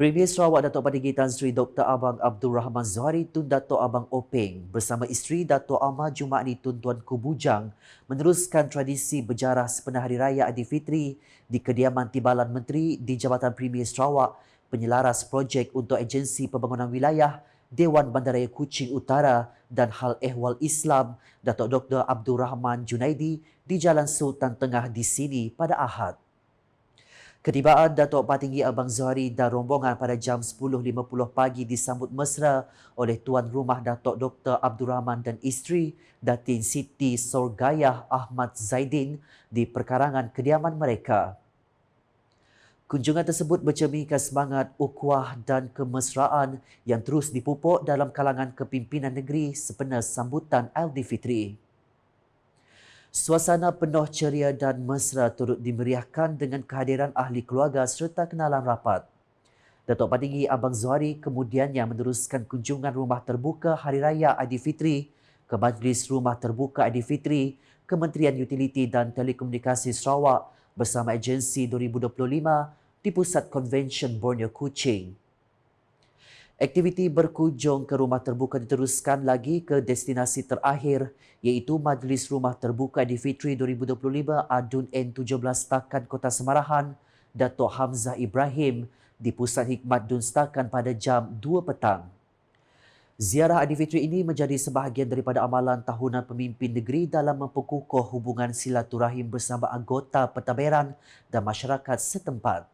Premier Sarawak Datuk Patinggi Tan Sri Dr. Abang Abdul Rahman Zuhari Tun Datuk Abang Openg bersama isteri Datuk Ahmad Jumaani Tun Tuan Kubujang meneruskan tradisi berjarah sepenuh Hari Raya Aidilfitri di kediaman Timbalan Menteri di Jabatan Premier Sarawak penyelaras projek untuk Agensi Pembangunan Wilayah Dewan Bandaraya Kuching Utara dan Hal Ehwal Islam Datuk Dr. Abdul Rahman Junaidi di Jalan Sultan Tengah di sini pada Ahad. Ketibaan Datuk Patinggi Abang Zuhari dan rombongan pada jam 10.50 pagi disambut mesra oleh Tuan Rumah Datuk Dr. Abdul Rahman dan isteri Datin Siti Sorgayah Ahmad Zaidin di perkarangan kediaman mereka. Kunjungan tersebut bercerminkan semangat ukhuwah dan kemesraan yang terus dipupuk dalam kalangan kepimpinan negeri sepenuh sambutan Aidilfitri. Suasana penuh ceria dan mesra turut dimeriahkan dengan kehadiran ahli keluarga serta kenalan rapat. Datuk Patinggi Abang Zuhari kemudiannya meneruskan kunjungan rumah terbuka Hari Raya Aidilfitri ke Majlis Rumah Terbuka Aidilfitri Kementerian Utiliti dan Telekomunikasi Sarawak bersama agensi 2025 di Pusat Convention Borneo Kuching. Aktiviti berkunjung ke rumah terbuka diteruskan lagi ke destinasi terakhir iaitu Majlis Rumah Terbuka di Fitri 2025 Adun N17 Takan Kota Semarahan Datuk Hamzah Ibrahim di Pusat Hikmat Dun Setakan pada jam 2 petang. Ziarah Aidilfitri ini menjadi sebahagian daripada amalan tahunan pemimpin negeri dalam memperkukuh hubungan silaturahim bersama anggota pentadbiran dan masyarakat setempat.